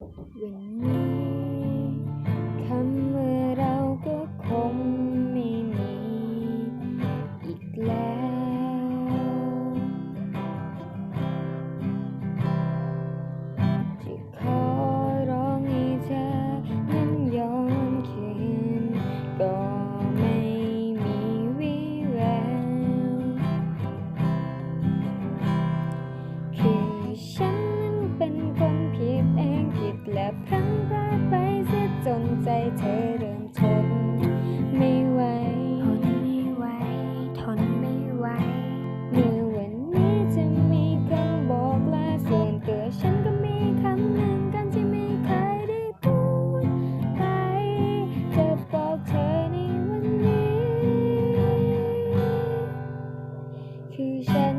วันนี้คำว่าเราก็คงไม่มีอีกแล้ว จะขอร้องให้เธอนั้นย้อนคืนก็ไม่มีวิแววคือฉัน ใจเธอเริ่มทนไม่ไหวทนไม่ไหวทนไม่ไหวเมื่อวันนี้จะมีคำบอกลาส่วนตัวฉันก็มีคำหนึ่งกันที่ไม่เคยได้พูดไปจะบอกเธอในวันนี้ คือฉัน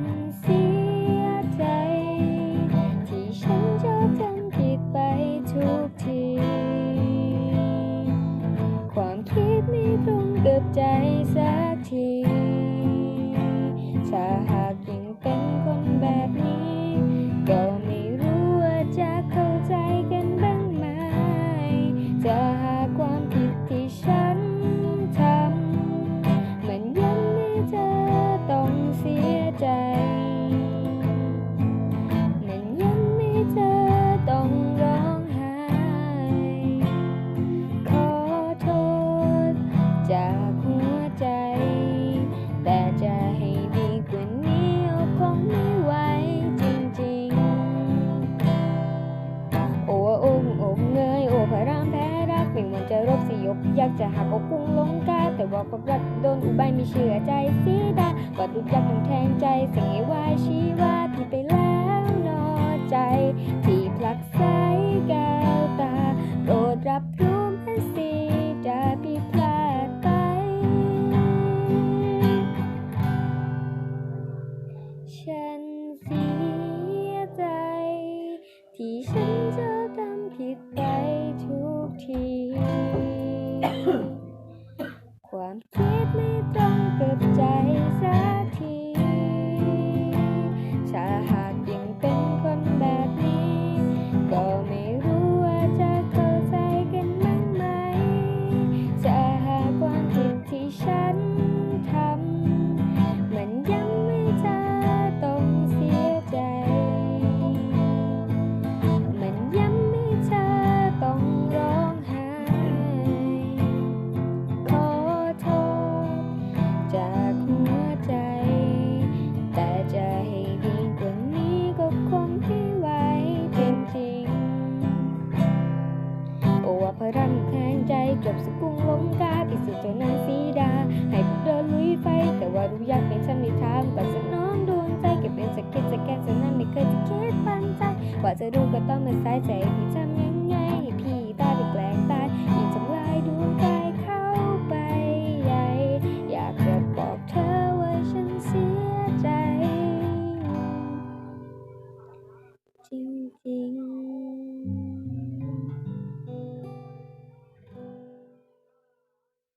รบสยบอยากจะหักอกกุ้งลงกาแต่ว่าความรักโดนอุบายไม่เชื่อใจสีดาว่ารู้จักต้องแทงใจสิ่งไอ้วาชีว่าพี่ไปแล้วนอใจที่ผลักใสแก้วตาโปรดรับรู้แม่สีจะผิดพลาดไป ฉันเสียใจ ที่ฉันจะทำผิดไป ว่าพระรำแทงใจจบสกุงล้มกาที่สุดจ้านางสีดา ให้พวกเดินลุยไฟ แต่ว่ารู้ยากเป็นฉันไม่ทางปัดสน้องดวงใจเก็บเป็นสะเก็ดสะแกนสนั้นไม่เคยจะคิดปันใจ ว่าจะรู้ก็ต้องมาสายใจพี่ทำยังไงพี่ตาไปแกล้งตายอีกทำลายดวงใจเข้าไปใหญ่อยากจะบอกเธอว่าฉันเสียใจ จริง